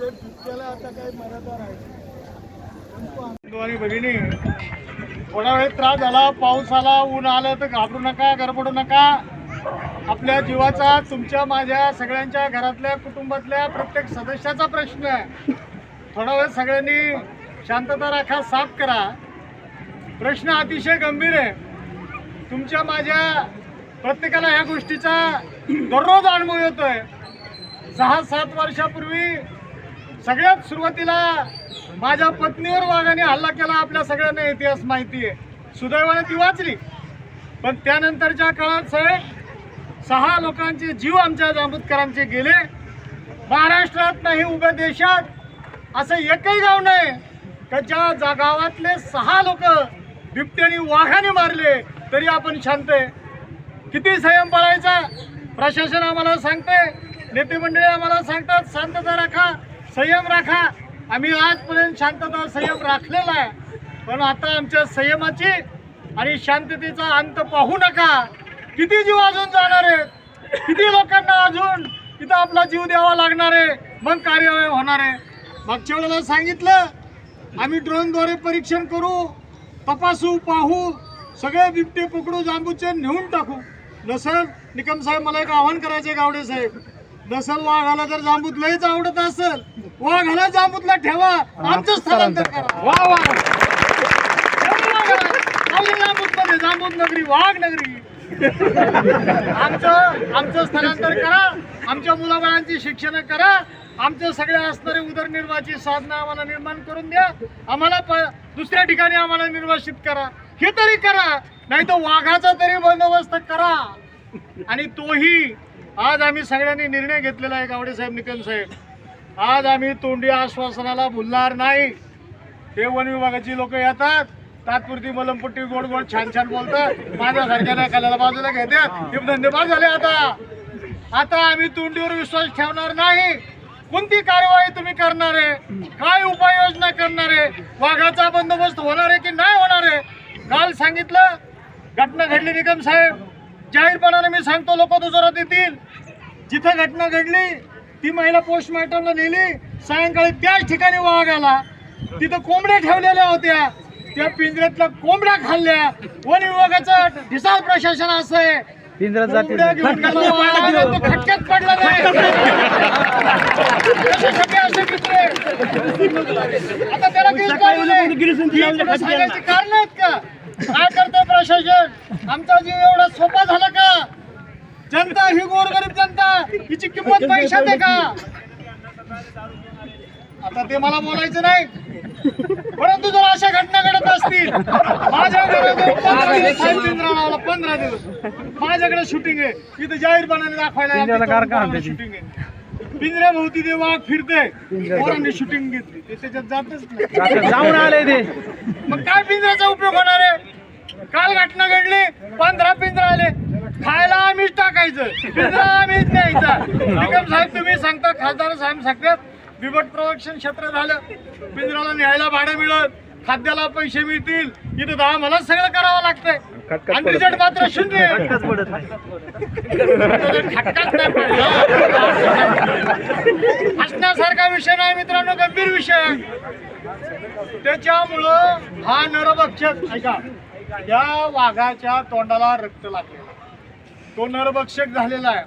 म्हणजे आता काही मर्यादा राहील आणि भगिनी थोडा वेळ त्रास झाला पाऊस आला ऊन आलं तर घाबरू नका गरबडू नका. आपल्या जीवाचा तुमच्या माझ्या सगळ्यांच्या घरातल्या कुटुंबातल्या प्रत्येक सदस्याचा प्रश्न आहे. थोडा वेळ सगळ्यांनी शांतता राखा साफ करा. प्रश्न अतिशय गंभीर आहे. तुमच्या माझ्या प्रत्येकाला ह्या गोष्टीचा दररोज अनुभव येतोय. सहा सात वर्षापूर्वी सगळ्यात सुरुवातीला माझ्या पत्नीवर वाघाने हल्ला केला आपल्या सगळ्यांना इतिहास माहिती आहे. सुदैवाने ती वाचली. पण त्यानंतरच्या काळात साहेब सहा लोकांचे जीव आमच्या जांबूतकरांचे गेले. महाराष्ट्रात नाही उभ्या देशात. असं एकही गाव नाही का ज्या जा गावातले सहा लोक बिबट्याने वाघाने मारले तरी आपण शांत आहे. किती संयम पाळायचा प्रशासन आम्हाला सांगते नेते मंडळी आम्हाला सांगतात शांतता राखा. संयम राखा. आम्ही आजपर्यंत शांतता संयम राखलेला आहे. पण आता आमच्या संयमाची आणि शांततेचा अंत पाहू नका. किती जीव अजून जाणार आहेत? किती लोकांना अजून इथं आपला जीव द्यावा लागणार आहे? मग कार्यवाही होणार आहे. मागच्या वेळेला सांगितलं आम्ही ड्रोनद्वारे परीक्षण करू तपासू पाहू सगळे बिबटे पकडू जांबूचे नेऊन टाकू. नसेल निकम साहेब मला एक आव्हान करायचे गावडे साहेब. नसल वाघाला जर जांबूत लयच आवडत असेल वाघाला जांबूतला ठेवा. आमचं स्थलांतर करा. वा वा. जांबूत मध्ये जांबूत नगरी वाघ नगरी. आमचं आमचं स्थलांतर करा. आमच्या मुलाबाळांची शिक्षण करा. आमच्या सगळ्या असणारे उदरनिर्वाहाची साधनं आम्हाला निर्माण करून द्या. आम्हाला दुसऱ्या ठिकाणी आम्हाला निर्वासित करा. हे तरी करा. नाही तर वाघाचा तरी बंदोबस्त करा. आणि तोही आज आम्ही सगळ्यांनी निर्णय घेतलेला आहे गावडे साहेब निकम साहेब. आज आम्ही तोंडी आश्वासनाला भुलणार नाही. ते वन विभागाची लोक येतात. तात्पुरती मलमपट्टी गोड गोड छान छान बोलतात. माझ्यासारख्या खाल्याला बाजूला घेतात हे धंदेबाज झाले आता. आता आम्ही तोंडीवर विश्वास ठेवणार नाही. कोणती कारवाई तुम्ही करणार आहे? काय उपाययोजना करणार आहे? वाघाचा बंदोबस्त होणार आहे की नाही होणार आहे? काल सांगितलं घटना घडली निकम साहेब. जाहीरपणाने मी सांगतो लोक दुसरा देतील जिथं घटना घडली ती महिला पोस्टमॉर्टमला नेली. सायंकाळी त्याच ठिकाणी वाघ आला. तिथं कोंबड्या ठेवलेल्या होत्या. त्या पिंजऱ्यातल्या कोंबड्या खाल्ल्या. वन विभागाचं ढिसाळ प्रशासन असं खटक्यात पडला आता त्याला कारण आहेत का? काय करतंय प्रशासन? आमचा जीव एवढा सोपा झाला का? जनता ही गोरगरीब जनता हिची किंमत पैशात आहे का? आता ते मला बोलायचं नाही. परंतु जर अशा घटना घडत असतील माझ्या घराजवळ पंधरा दिवस साहेब पिंजरा लावला पंधरा दिवस. माझ्याकडे शूटिंग आहे. इथं जाहीरपणाने दाखवायला शूटिंग आहे. पिंजऱ्याभोवती ते वाघ फिरते. पोरांनी शूटिंग घेतली. ते त्याच्यात जातच नाही. जाऊन आले ते. मग काय पिंजऱ्याचा उपयोग होणार आहे? काल घटना घडली पंधरा पिंजरा आले. खायला आम्हीच टाकायचं. पिंजरा आम्हीच न्यायचा. निकम साहेब तुम्ही सांगता खासदार साहेब सांगतात बिबट प्रवक्षण क्षेत्र झालं. पिंजराला न्यायला भाडं मिळत खाद्याला पैसे मिळतील. इथं दहा मला सगळं करावं लागतंय. आणि रिझल्ट मात्र शून्य. आहे. खटकाच नाही. पडला. हसण्यासारखा विषय नाही मित्रांनो गंभीर विषय. त्याच्यामुळं हा नरभक्षक ऐका या वाघाच्या तोंडाला रक्त लागलेलं तो नरभक्षक झालेला आहे.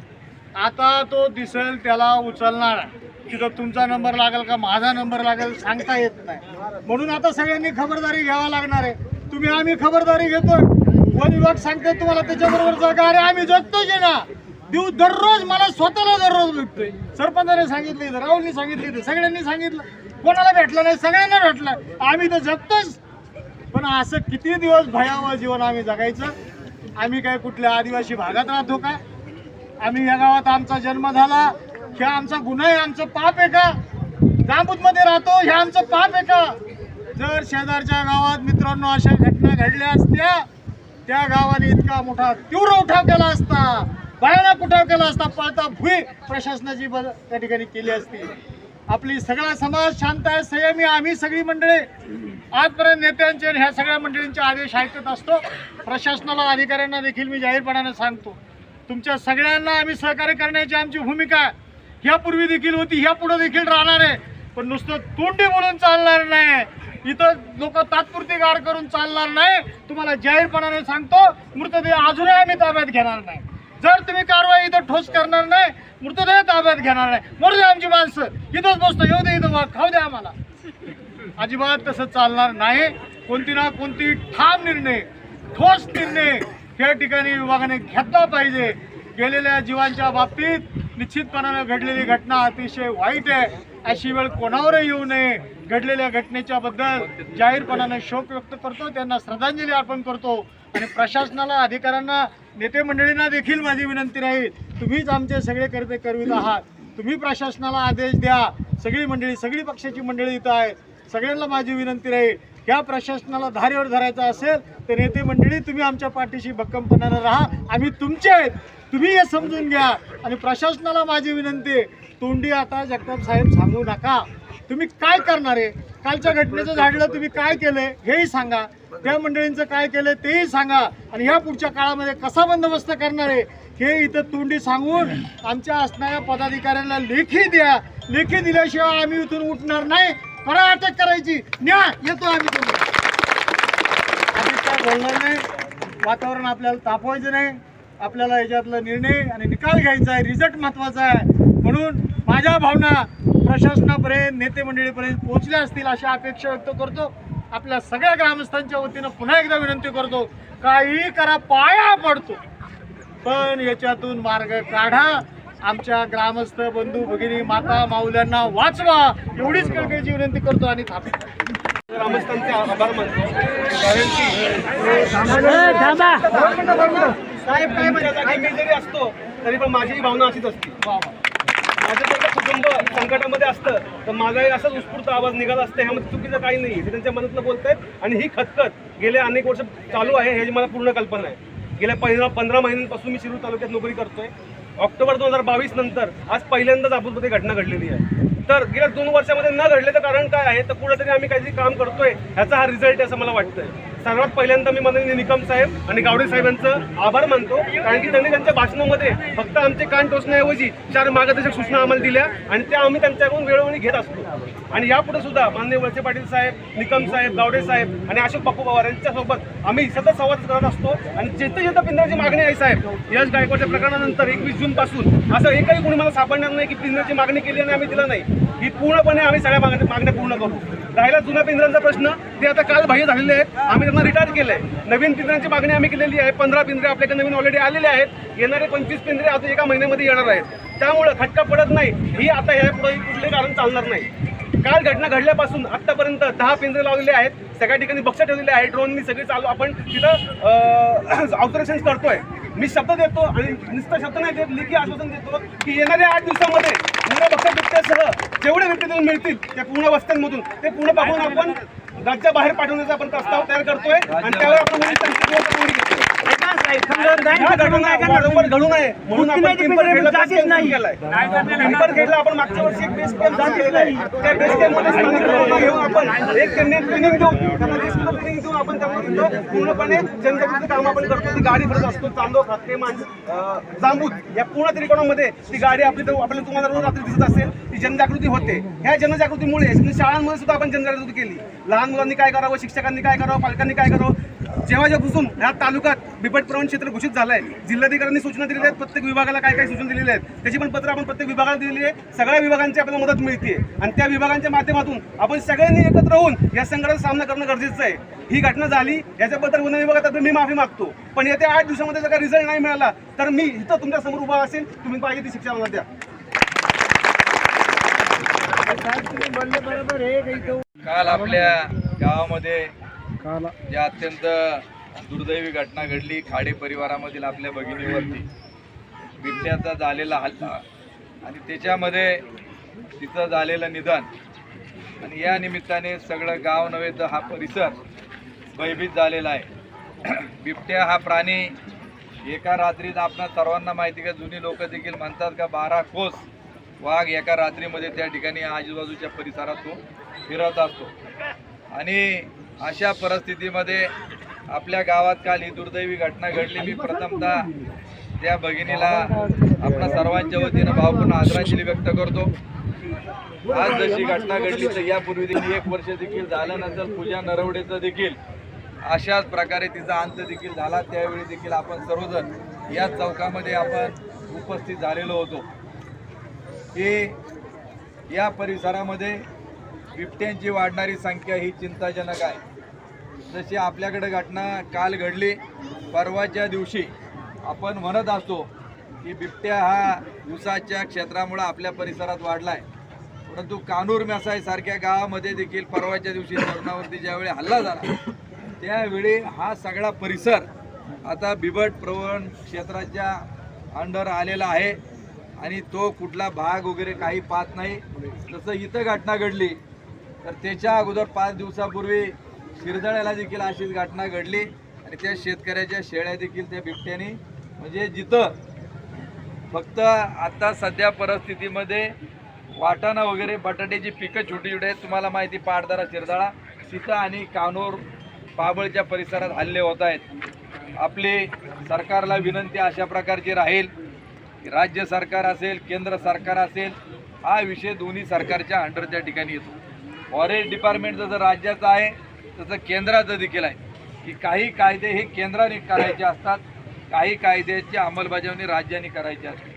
आता तो दिसेल त्याला उचलणार आहे. तिथं तुमचा नंबर लागेल का माझा नंबर लागेल सांगता येत नाही. म्हणून आता सगळ्यांनी खबरदारी घ्यावा लागणार आहे. तुम्ही आम्ही खबरदारी घेतोय. वन विभाग सांगते तुम्हाला त्याच्याबरोबर जगा अरे आम्ही जगतोच आहे ना? देऊ दररोज मला स्वतःला दररोज भेटतोय. सरपंचाने सांगितलं इथं राहुलने सांगितलं इथं सगळ्यांनी सांगितलं. कोणाला भेटलं नाही सगळ्यांना भेटलं. आम्ही तर जगतोच. पण असं किती दिवस भयावह जीवन आम्ही जगायचं? आम्ही काय कुठल्या आदिवासी भागात राहतो का? आम्ही या गावात आमचा जन्म झाला. हे आमचा गुन्हा आहे आमचं पाप आहे का? मध्ये राहतो हे आमचं पाप आहे का? जर शेजारच्या गावात मित्रांनो अशा घटना घडल्या असत्या त्या गावाने इतका मोठा तीव्र उठाव केला असता भयानक उठाव केला असता पळता भुई प्रशासनाची बद- त्या ठिकाणी केली असती. आपली सगळा समाज शांत आहे संयमी आम्ही सगळी मंडळी आजपर्यंत नेत्यांचे ह्या सगळ्या मंडळींचे आदेश ऐकत असतो. प्रशासनाला अधिकाऱ्यांना देखील मी जाहीरपणाने सांगतो. तुमच्या सगळ्यांना आम्ही सहकार्य करण्याची आमची भूमिका ह्यापूर्वी देखील होती ह्या पुढे देखील राहणार आहे. पण नुसतं तोंडी बोलून चालणार नाही. इथं लोक तात्पुरती गाड करून चालणार नाही. तुम्हाला जाहीरपणाने सांगतो मृतदेह अजूनही आम्ही ताब्यात घेणार नाही. जर तुम्ही कारवाई इथं ठोस करणार नाही मृतदेह ताब्यात घेणार नाही. मरू द्या आमची माणसं. इथंच बसतो येऊ दे इथं खाऊ द्या आम्हाला. अजिबात तसं चालणार नाही. कोणती ना कोणती ठाम निर्णय ठोस निर्णय या ठिकाणी विभागाने घेतला पाहिजे. गेलेल्या जीवांच्या बाबतीत निश्चितपणानं घडलेली घटना अतिशय वाईट आहे. अशी वेळ कोणावरही येऊ नये. घडलेल्या घटनेच्या बद्दल जाहीरपणाने शोक व्यक्त करतो त्यांना श्रद्धांजली अर्पण करतो आणि प्रशासनाला अधिकाऱ्यांना नेते मंडळींना देखील माझी विनंती राहील तुम्हीच आमचे सगळे कर्ते करवित आहात. तुम्ही प्रशासनाला आदेश द्या. सगळी मंडळी सगळी पक्षाची मंडळी इथं आहेत. सगळ्यांना माझी विनंती राहील ह्या प्रशासनाला धारेवर धरायचं असेल तर नेते मंडळी तुम्ही आमच्या पाठीशी भक्कमपणानं राहा. आम्ही तुमचे आहेत. तुम्ही हे समजून घ्या. आणि प्रशासनाला माझी विनंती आहे, तोंडी आता जगताप साहेब सांगू नका. तुम्ही काय करणार आहे? कालच्या घटनेचं झाडलं तुम्ही काय केलंय? हेही सांगा. त्या मंडळींचं काय केलंय तेही सांगा. आणि ह्या पुढच्या काळामध्ये कसा बंदोबस्त करणार आहे हे इथं तोंडी सांगून आमच्या असणाऱ्या पदाधिकाऱ्यांना लेखी द्या. लेखी दिल्याशिवाय आम्ही इथून उठणार नाही. करा अटक करायची. न्या येतो आम्ही तुम्ही. आम्ही काय बोलणार नाही? वातावरण आपल्याला तापवायचं नाही. आपल्याला याच्यातला निर्णय आणि निकाल घ्यायचा आहे. रिझल्ट महत्त्वाचा आहे. म्हणून माझ्या भावना प्रशासनापर्यंत नेते मंडळीपर्यंत पोहोचल्या असतील अशा अपेक्षा व्यक्त करतो. आपल्या सगळ्या ग्रामस्थांच्या वतीनं पुन्हा एकदा विनंती करतो काही करा पाया पडतो. पण याच्यातून मार्ग काढा. आमच्या ग्रामस्थ बंधू भगिनी माता माऊल्यांना वाचवा. एवढीच कळकळीची विनंती करतो आणि थांबतो ग्रामस्थांचे आभार मानतो. कारण की साहेब काय म्हणतात की मी जरी असतो तरी पण माझीही भावना अशीच असते. माझं जर कुटुंब संकटामध्ये असतं तर माझाही असाच उत्स्फूर्त आवाज निघाला असतं ह्यामध्ये चुकीचं काही नाही ते त्यांच्या मनातलं बोलतायत आणि ही खतखत गेले अनेक वर्ष चालू आहे ह्याची मला पूर्ण कल्पना आहे. गेल्या पंधरा पंधरा महिन्यांपासून मी शिरूर तालुक्यात नोकरी करतोय. ऑक्टोबर दोन हजार बावीस नंतर आज पहिल्यांदाच आपण घटना घडलेली आहे. तर गेल्या दोन वर्षामध्ये न घडल्याचं कारण काय आहे तर कुठेतरी आम्ही काहीतरी काम करतोय ह्याचा हा रिझल्ट आहे असं मला वाटतंय. सर्वात पहिल्यांदा मी माननीय निकम साहेब आणि गावडे साहेबांचं आभार मानतो. कारण की त्यांनी त्यांच्या भाषणामध्ये फक्त आमचे कान टोचण्याऐवजी चार मार्गदर्शक सूचना आम्हाला दिल्या आणि त्या आम्ही त्यांच्याकडून वेळोवेळी घेत असतो. आणि यापुढे सुद्धा माननीय वळसे पाटील साहेब निकम साहेब गावडे साहेब आणि अशोक बापू पवार यांच्यासोबत आम्ही सतत संवाद करत असतो. आणि जिथे जिथं पिंजऱ्याची मागणी आहे साहेब यश गायकवाडच्या प्रकरणानंतर एकवीस जून पासून असं एकही कोणी मला सापडणार नाही की पिंजऱ्याची मागणी केली आणि आम्ही दिला नाही. ही पूर्णपणे आम्ही सगळ्या मागण्या मागण्या पूर्ण करू. राहिला जुन्या पिंजऱ्यांचा प्रश्न ते आता काल बाह्य झालेले आहेत. आम्ही त्यांना रिटायर केलंय. नवीन पिंजऱ्यांची मागणी आम्ही केलेली आहे. पंधरा पिंजरे आपल्याकडे नवीन ऑलरेडी आलेले आहेत. येणारे पंचवीस पिंजरे आता एका महिन्यामध्ये येणार आहेत. त्यामुळं खटका पडत नाही. ही आता ह्या पुढे कुठले कारण चालणार नाही. काल घटना घडल्यापासून आतापर्यंत दहा पिंजरे लावलेले आहेत. सगळ्या ठिकाणी बक्ष ठेवलेले आहे ड्रोननी सगळे चालू आपण तिथं ऑब्झर्वेशन करतोय. मी शब्द देतो आणि नुसतं शब्द नाही देत लिखी आश्वासन देतो की येणाऱ्या आठ दिवसामध्ये पूर्ण बक्ष बिबट्यासह जेवढे व्यक्ती मिळतील त्या पूर्ण वस्त्यांमधून ते पूर्ण बघून आपण राज्याबाहेर पाठवण्याचा आपण प्रस्ताव तयार करतोय आणि त्यावर आपण म्हणून आपण पिंपरखेडला आपण मागच्या वर्षी एक कॅम्प त्या स्थानिक लोकांना घेऊन आपण एक त्यांनी ट्रेनिंग देऊन त्यांना ट्रेनिंग देऊन आपण पूर्णपणे जनजागृती काम आपण करतो ती गाडी फिरत असतो चांदो खाते मान जांबूत या पूर्ण त्रिकोणामध्ये ती गाडी आपली आपल्याला तुम्हाला रोज रात्री दिसत असेल ती जनजागृती होते. ह्या जनजागृतीमुळे शाळांमध्ये सुद्धा आपण जनजागृती केली. लहान मुलांनी काय करावं? शिक्षकांनी काय करावं? पालकांनी काय करावं? जेव्हापासून ह्या तालुक्यात बिबट प्रवण क्षेत्र घोषित झालंय जिल्हाधिकाऱ्यांनी सूचना दिलेल्या आहेत प्रत्येक विभागाला काय काय सूचना दिलेल्या आहेत त्याची पण पत्र आपण प्रत्येक विभागाला दिलेली आहे. सगळ्या विभागांची आपल्याला मदत मिळते आणि त्या विभागांच्या माध्यमातून आपण सगळ्यांनी एकत्र होऊन या संकटाचा सामना करणं गरजेचं आहे. ही घटना झाली याच्याबद्दल वन विभागात मी माफी मागतो. पण येत्या आठ दिवसामध्ये जर का रिझल्ट नाही मिळाला तर मी इथं तुमच्यासमोर उभा असेल तुम्ही पाहिजे ती शिक्षा मला द्या. आहे काल आपल्या गावामध्ये ज्या अत्यंत दुर्दैवी घटना घडली खाडे परिवारामधील आपल्या भगिनीवरती. बिबट्याचा झालेला हल्ला आणि त्याच्यामध्ये तिचं झालेलं निधन. आणि या निमित्ताने सगळं गाव नव्हे तर हा परिसर भयभीत झालेला आहे. बिबट्या हा प्राणी एका रात्रीत आपणा सर्वांना माहिती का जुनी लोक देखील म्हणतात का बारा कोस वाघ एका रात्रीमध्ये त्या ठिकाणी आजूबाजूच्या परिसरात तो फिरत असतो. आणि अशा परिस्थितीमध्ये आपल्या गावात काल ही दुर्दैवी घटना घडली. मी प्रथमतः त्या भगिनीला आपल्या सर्वांच्या वतीनं भावपूर्ण आदरांजली व्यक्त करतो. आज जशी घटना घडली तर यापूर्वी देखील एक वर्ष देखील झालं नसेल पूजा नरवडेचं देखील. अशाच प्रकारे तिचा अंत देखील झाला. त्यावेळी देखील आपण सर्वजण या चौकामध्ये आपण उपस्थित झालेलो होतो. की या परिसरामध्ये बिबट्यांची वाढणारी संख्या ही चिंताजनक आहे. जशी आपल्याकडे घटना काल घडली परवाच्या दिवशी आपण म्हणत असतो की बिबट्या हा दिवसाच्या क्षेत्रामुळं आपल्या परिसरात वाढला आहे परंतु कानूर मेसाईसारख्या गावामध्ये देखील परवाच्या दिवशी तरुणावरती ज्यावेळी हल्ला झाला त्यावेळी हा सगळा परिसर आता बिबट प्रवण क्षेत्राच्या अंडर आलेला आहे आणि तो कुठला भाग वगैरे काही पाहत नाही. जसं इथं घटना घडली तर त्याच्या अगोदर पाच दिवसापूर्वी शिरदळ्याला देखील अशीच घटना घडली आणि त्या शेतकऱ्याच्या शेळ्या देखील त्या बिबट्याने म्हणजे जिथं फक्त आता सध्या परिस्थितीमध्ये वाटाणा वगैरे बटाट्याची पिकं छोटी छोटी आहेत तुम्हाला माहिती पाटदारा शिरदाळा तिथं आणि कानोर बाबळच्या परिसरात हल्ले होत आहेत. आपली सरकारला विनंती अशा प्रकारची राहील राज्य सरकार असेल केंद्र सरकार असेल हा विषय दोन्ही सरकारच्या अंडर त्या ठिकाणी येतो. फॉरेस्ट डिपार्टमेंट जसं राज्याचं आहे तसं केंद्राचं देखील आहे की काही कायदे हे केंद्राने करायचे असतात काही कायद्याची अंमलबजावणी राज्याने करायची असते.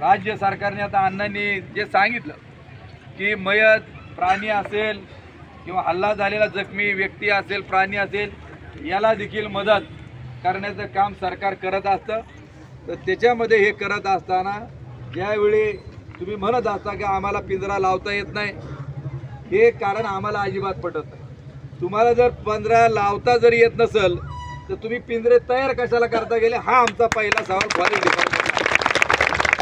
राज्य सरकारने आता अण्णांनी जे सांगितलं की मयत प्राणी असेल किंवा हल्ला झालेला जखमी व्यक्ती असेल प्राणी असेल याला देखील मदत करण्याचं काम सरकार करत असतं. तर त्याच्यामध्ये हे करत असताना ज्यावेळी तुम्ही म्हणत असता की आम्हाला पिंजरा लावता येत नाही हे कारण आम्हाला अजिबात पटत नाही. तुम्हाला जर पंधरा लावता जर येत नसेल तर तुम्ही पिंजरे तयार कशाला करता गेले? हा आमचा पहिला सवाल फॉरेस्ट डिपार्टमेंट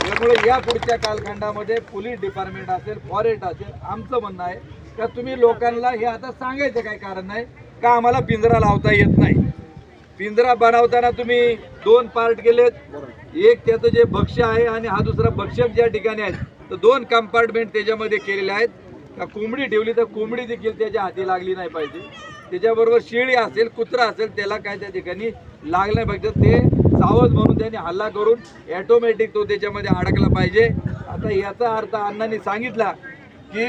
त्यामुळे या पुढच्या कालखंडामध्ये पोलीस डिपार्टमेंट असेल फॉरेस्ट असेल आमचं म्हणणं आहे का तुम्ही लोकांना हे आता सांगायचं काय कारण नाही का आम्हाला पिंजरा लावता येत नाही? पिंजरा बनवताना तुम्ही दोन पार्ट केलेत. एक त्याचं जे भक्ष्य आहे आणि हा दुसरा भक्षक ज्या ठिकाणी आहेत तर दोन कंपार्टमेंट त्याच्यामध्ये केलेले आहेत. का कोंबडी ठेवली तर कोंबडी देखील त्याच्या हाती लागली नाही पाहिजे. त्याच्याबरोबर शेळी असेल कुत्रा असेल त्याला काय त्या ठिकाणी लागलं नाही पाहिजे. ते सावध म्हणून त्यांनी हल्ला करून ॲटोमॅटिक तो त्याच्यामध्ये अडकला पाहिजे. आता याचा अर्थ अण्णांनी सांगितला की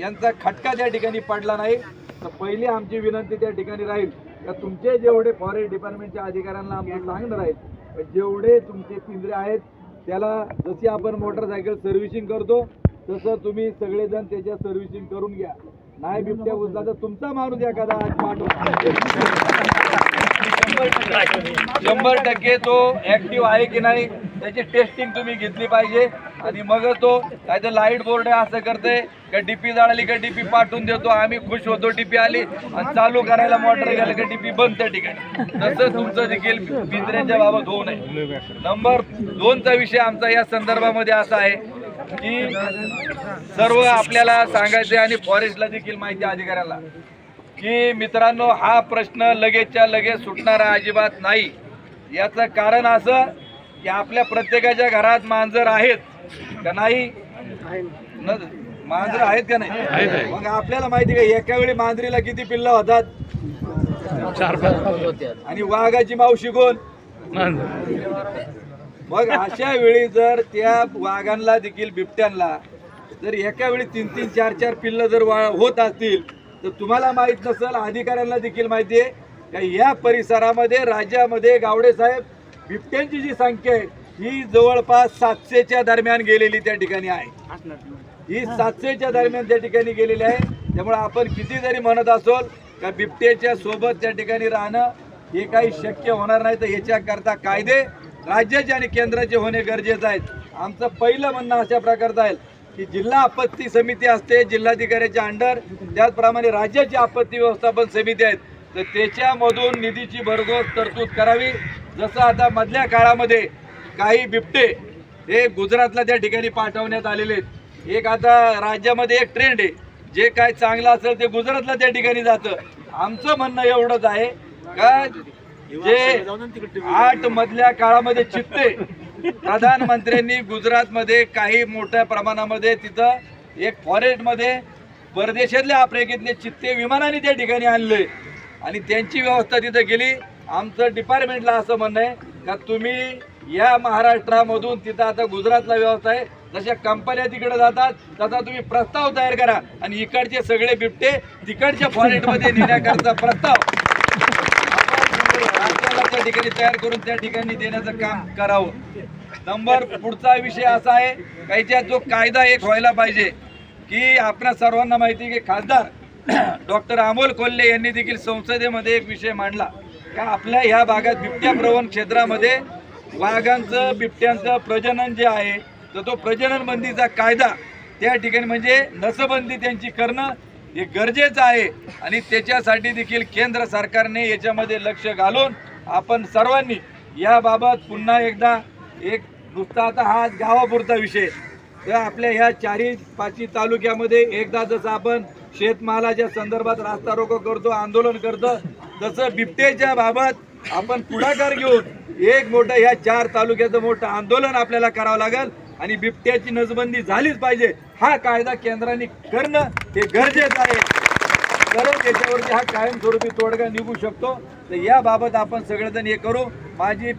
यांचा खटका त्या ठिकाणी पडला नाही. तर पहिली आमची विनंती त्या ठिकाणी राहील का तुमचे जेवढे फॉरेस्ट डिपार्टमेंटच्या अधिकाऱ्यांना आम्ही सांगणार राहील जेवढे तुमचे पिंजरे आहेत त्याला जशी आपण मोटरसायकल सर्व्हिसिंग करतो तसं तुम्ही सगळेजण त्याच्या सर्व्हिसिंग करून घ्या. नाही बिबट्या उचला तर तुमचा माणूस एखादा आज पाठवा शंभर टक्के तो ऍक्टिव्ह आहे की नाही त्याची टेस्टिंग तुम्ही घेतली पाहिजे. आणि मग तो काय तर लाइट बोर्ड आहे असं करते का डीपी जाळली का डीपी पाठवून देतो आम्ही खुश होतो डीपी आली आणि चालू करायला मोटर गेलं का डीपी बंद त्या ठिकाणी. तसं तुमचं देखील पिंजऱ्याच्या बाबत होऊ नये. नंबर दोनचा विषय आमचा या संदर्भामध्ये असा आहे की सर्व आपल्याला सांगायचे आणि फॉरेस्टला देखील माहिती अधिकाऱ्याला की मित्रांनो हा प्रश्न लगेचच्या लगेच सुटणारा अजिबात नाही. याचं कारण असं की आपल्या प्रत्येकाच्या घरात मांजर आहेत का नाही? न- मांजर आहेत का नाही? मग आपल्याला माहिती का एका वेळी मांजरीला किती पिल्ल होतात? आणि वाघाची मावशी कोण? मग अशा वेळी जर त्या वाघांना देखील बिबट्यांना जर एका वेळी तीन तीन चार चार पिल्ल जर वा होत असतील तर तुम्हाला माहीत नसेल अधिकाऱ्यांना देखील माहिती आहे का या परिसरामध्ये राज्यामध्ये गावडे साहेब बिबट्यांची जी संख्या आहे ही जवळपास सातशेच्या दरम्यान गेलेली त्या ठिकाणी आहे. ही सातशेच्या दरम्यान त्या ठिकाणी गेलेली आहे. त्यामुळे आपण किती जरी म्हणत असोल का बिबट्याच्या सोबत त्या ठिकाणी राहणं हे काही शक्य होणार नाही तर याच्याकरता कायदे राज्याचे आणि केंद्राचे होणे गरजेचं आहे. आमचं पहिलं म्हणणं अशा प्रकारचं आहे की जिल्हा आपत्ती समिती असते जिल्हाधिकाऱ्याच्या अंडर त्याचप्रमाणे राज्याची आपत्ती व्यवस्थापन समिती आहेत. तर त्याच्यामधून निधीची भरघोस तरतूद करावी. जसं आता मधल्या काळामध्ये काही बिबटे हे गुजरातला त्या ठिकाणी पाठवण्यात आलेले आहेत. एक आता राज्यामध्ये एक ट्रेंड आहे. जे काय चांगलं असेल ते गुजरातला त्या ठिकाणी जातं. आमचं म्हणणं एवढंच आहे का जे आठ मधल्या काळामध्ये चित्ते प्रधानमंत्र्यांनी गुजरातमध्ये काही मोठ्या प्रमाणामध्ये तिथं एक फॉरेस्टमध्ये परदेशातल्या आफ्रिकेतले चित्ते विमानाने त्या ठिकाणी आणले. आणि त्यांची व्यवस्था तिथं गेली आमचं डिपार्टमेंटला असं म्हणणं आहे का तुम्ही या महाराष्ट्रामधून तिथं आता गुजरातला व्यवस्था आहे. जशा कंपन्या तिकडे जातात तसा तुम्ही प्रस्ताव तयार करा. आणि इकडचे सगळे बिबटे तिकडच्या फॉरेस्टमध्ये नेण्याकरता प्रस्ताव. त्या ठिकाणी तयार करून त्या ठिकाणी देण्याचं काम करावं. नंबर पुढचा विषय असा आहे काहीच्या जो कायदा एक व्हायला पाहिजे की आपल्या सर्वांना माहिती आहे की खासदार डॉक्टर अमोल कोल्हे यांनी देखील संसदेमध्ये एक विषय मांडला का आपल्या ह्या भागात बिबट्या प्रवण क्षेत्रामध्ये वाघांचं बिबट्यांचं प्रजनन जे आहे तर तो प्रजनन बंदीचा कायदा त्या ठिकाणी म्हणजे नसबंदी त्यांची करणं हे गरजेचं आहे. आणि त्याच्यासाठी देखील केंद्र सरकारने याच्यामध्ये लक्ष घालून आपण सर्वांनी याबाबत पुन्हा एकदा एक नुसता आता हा गावापुरता विषय. तर आपल्या ह्या चारही पाचही तालुक्यामध्ये एकदा जसं आपण शेतमालाच्या संदर्भात रास्ता रोको करतो आंदोलन करतो तसं बिबटेच्या बाबत आपण पुढाकार घेऊन एक मोठं ह्या चार तालुक्याचं मोठं आंदोलन आपल्याला करावं लागेल आणि बिबट्याची नसबंदी झालीच पाहिजे. हा कायदा केंद्राने करणं हे गरजेचं आहे. तरच याच्यावरती हा कायमस्वरूपी तोडगा निघू शकतो. तर याबाबत आपण सगळेजण हे करू. माझी